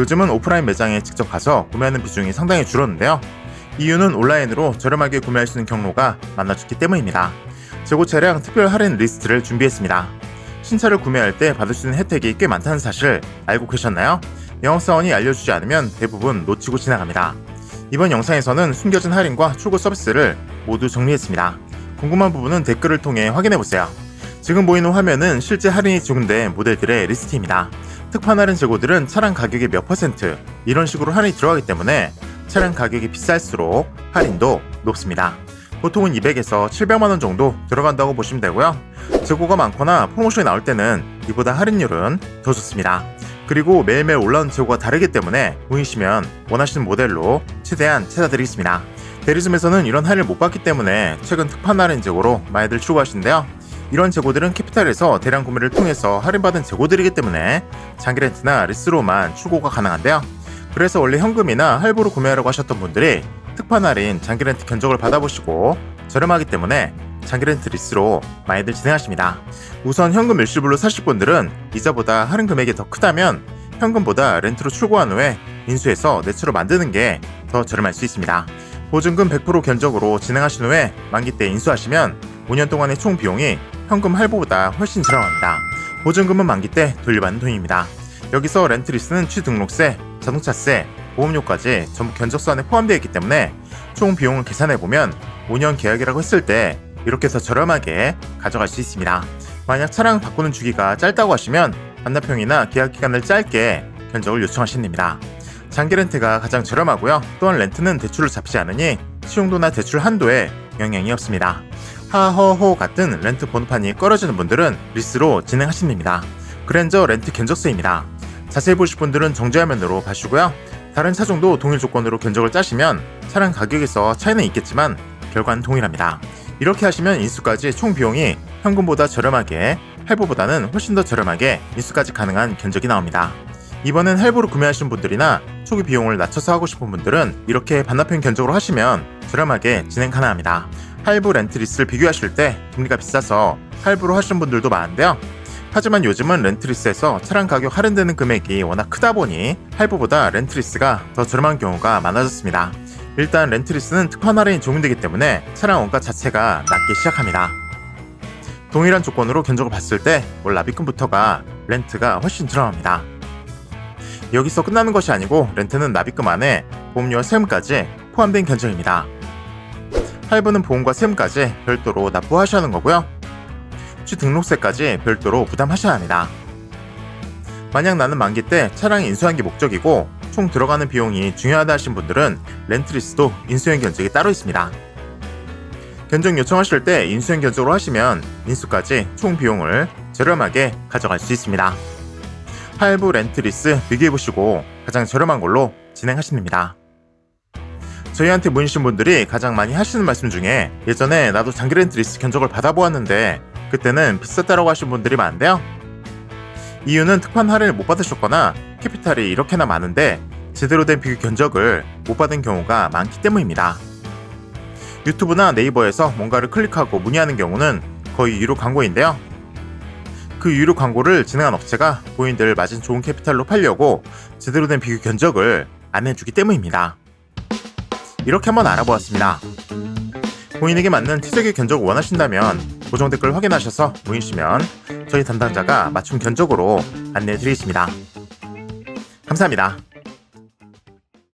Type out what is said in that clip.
요즘은 오프라인 매장에 직접 가서 구매하는 비중이 상당히 줄었는데요. 이유는 온라인으로 저렴하게 구매할 수 있는 경로가 많아졌기 때문입니다. 재고 차량 특별 할인 리스트를 준비했습니다. 신차를 구매할 때 받을 수 있는 혜택이 꽤 많다는 사실 알고 계셨나요? 영업사원이 알려주지 않으면 대부분 놓치고 지나갑니다. 이번 영상에서는 숨겨진 할인과 출고 서비스를 모두 정리했습니다. 궁금한 부분은 댓글을 통해 확인해보세요. 지금 보이는 화면은 실제 할인이 적용된 모델들의 리스트입니다. 특판 할인 재고들은 차량 가격의 몇 퍼센트 이런 식으로 할인이 들어가기 때문에 차량 가격이 비쌀수록 할인도 높습니다. 보통은 200에서 700만원 정도 들어간다고 보시면 되고요. 재고가 많거나 프로모션이 나올 때는 이보다 할인율은 더 좋습니다. 그리고 매일매일 올라오는 재고가 다르기 때문에 보이시면 원하시는 모델로 최대한 찾아드리겠습니다. 대리점에서는 이런 할인을 못 받기 때문에 최근 특판 할인 재고로 많이들 추구하시는데요. 이런 재고들은 캐피탈에서 대량 구매를 통해서 할인받은 재고들이기 때문에 장기 렌트나 리스로만 출고가 가능한데요. 그래서 원래 현금이나 할부로 구매하려고 하셨던 분들이 특판 할인 장기 렌트 견적을 받아보시고 저렴하기 때문에 장기 렌트 리스로 많이들 진행하십니다. 우선 현금 일시불로 사실 분들은 이자보다 할인 금액이 더 크다면 현금보다 렌트로 출고한 후에 인수해서 내추로 만드는 게 더 저렴할 수 있습니다. 보증금 100% 견적으로 진행하신 후에 만기 때 인수하시면 5년 동안의 총 비용이 현금 할부보다 훨씬 저렴합니다. 보증금은 만기 때 돌려받는 돈입니다. 여기서 렌트리스는 취등록세, 자동차세, 보험료까지 전부 견적서 안에 포함되어 있기 때문에 총 비용을 계산해 보면 5년 계약이라고 했을 때 이렇게 더 저렴하게 가져갈 수 있습니다. 만약 차량 바꾸는 주기가 짧다고 하시면 반납형이나 계약 기간을 짧게 견적을 요청하시면 됩니다. 장기 렌트가 가장 저렴하고요. 또한 렌트는 대출을 잡지 않으니 시용도나 대출 한도에 영향이 없습니다. 하허호 같은 렌트 번호판이 꺼려지는 분들은 리스로 진행하시면 됩니다. 그랜저 렌트 견적세입니다. 자세히 보실 분들은 정지화면으로 봐주고요. 다른 차종도 동일 조건으로 견적을 짜시면 차량 가격에서 차이는 있겠지만 결과는 동일합니다. 이렇게 하시면 인수까지 총 비용이 현금보다 저렴하게 할부보다는 훨씬 더 저렴하게 인수까지 가능한 견적이 나옵니다. 이번엔 할부로 구매하신 분들이나 초기 비용을 낮춰서 하고 싶은 분들은 이렇게 반납형 견적으로 하시면 저렴하게 진행 가능합니다. 할부 렌트 리스를 비교하실 때 금리가 비싸서 할부로 하시는 분들도 많은데요. 하지만 요즘은 렌트리스에서 차량 가격 할인되는 금액이 워낙 크다 보니 할부보다 렌트리스가 더 저렴한 경우가 많아졌습니다. 일단 렌트리스는 특판 할인이 적용되기 때문에 차량 원가 자체가 낮게 시작합니다. 동일한 조건으로 견적을 봤을 때 월 납입금부터가 렌트가 훨씬 저렴합니다. 여기서 끝나는 것이 아니고 렌트는 납입금 안에 보험료와 세금까지 포함된 견적입니다. 할부는 보험과 세금까지 별도로 납부하셔야 하는 거고요. 취등록세까지 별도로 부담하셔야 합니다. 만약 나는 만기 때 차량 인수한 게 목적이고 총 들어가는 비용이 중요하다 하신 분들은 렌트리스도 인수형 견적이 따로 있습니다. 견적 요청하실 때 인수형 견적으로 하시면 인수까지 총 비용을 저렴하게 가져갈 수 있습니다. 할부 렌트리스 비교해보시고 가장 저렴한 걸로 진행하시면 됩니다. 저희한테 문의신 분들이 가장 많이 하시는 말씀 중에 예전에 나도 장기 렌트리스 견적을 받아보았는데 그때는 비쌌다라고 하신 분들이 많은데요. 이유는 특판 할인을 못 받으셨거나 캐피탈이 이렇게나 많은데 제대로 된 비교 견적을 못 받은 경우가 많기 때문입니다. 유튜브나 네이버에서 뭔가를 클릭하고 문의하는 경우는 거의 유료 광고인데요. 그 유료 광고를 진행한 업체가 고인들 마진 좋은 캐피탈로 팔려고 제대로 된 비교 견적을 안 해주기 때문입니다. 이렇게 한번 알아보았습니다. 본인에게 맞는 최적의 견적을 원하신다면 고정 댓글 확인하셔서 문의주시면 저희 담당자가 맞춤 견적으로 안내해 드리겠습니다. 감사합니다.